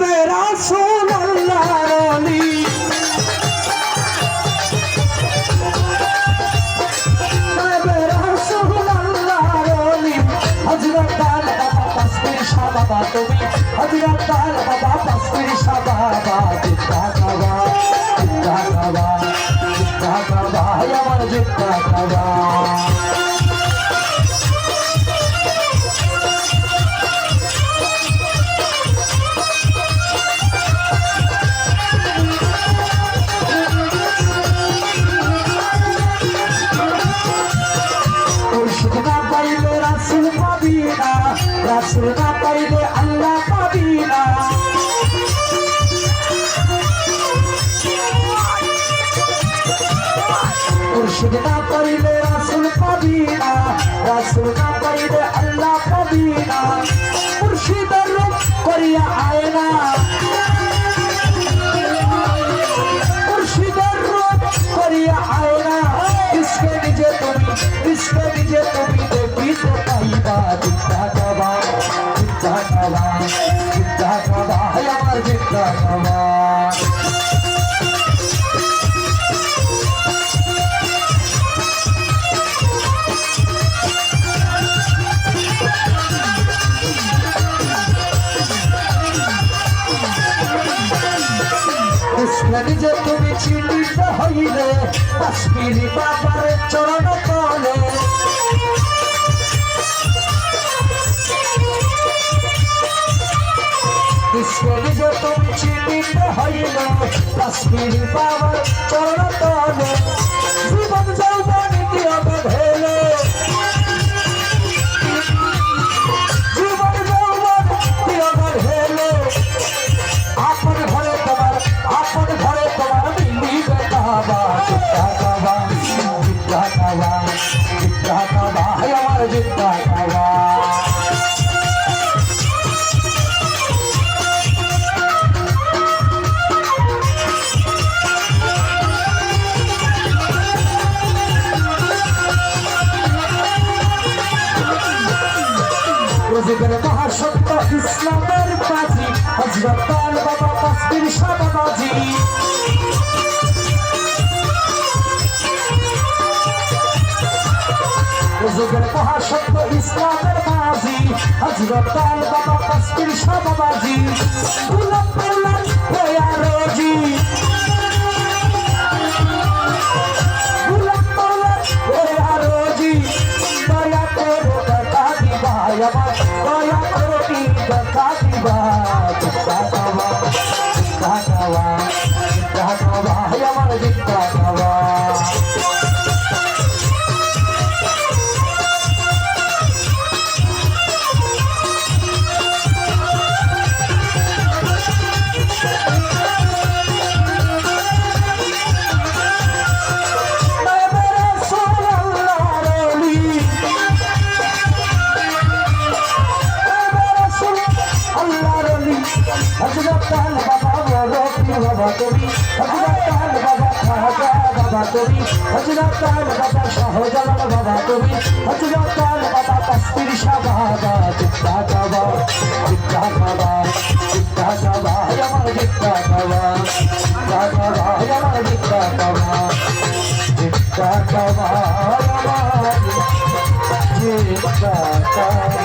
সাহেবে রাসুল আল্লাহর অলি হযরত আল বাবা তাসবির শাহ বাবা তুমি। হযরত আল বাবা আমার জিন্দা কাবা। রাসুল না পাইলে আল্লাহ পাবি না মুর্শিদ না পাইলে রাসুল পাবি না রাসুল না পাইলে করিয়া আয় আমার জিন্দা কাবা ইসকে নিজে তুমি চিনিতে হইলে কাশ্মীরি বিশ্বরে যে তুমি চিনিতে হইল কাশ্মীরি বাবার চরণ তলে জীবন যৌবন দিয়া বেঁধেলে জীবন যৌবন দিয়া বেঁধেলে আপন ঘরে তোমার, আপন ঘরে তোমার মিলিবে কাবা জিদ্দা কাবা জিদ্দা কাবা জিদ্দা কাবা আমার জিদ্দা কাবা রোজগার মহাসত্য ইসলামের বাজি। হজরত বাবা তসবির সাবাবাজি রোজগার মহাসত্য ইসলামের বাজি। হজরত বাবা তসবির সাবাবাজি হজরতাল বাবা শাহজালাল বাবা তুমি হজরতাল বাবা তসবির শাহ বাবা জিদ্দা কাবা জিদ্দা কাবা জিদ্দা কাবা আমার জিদ্দা কাবা জিদ্দা কাবা আমার জিদ্দা কাবা জিদ্দা কাবা আমার জিদ্দা কাবা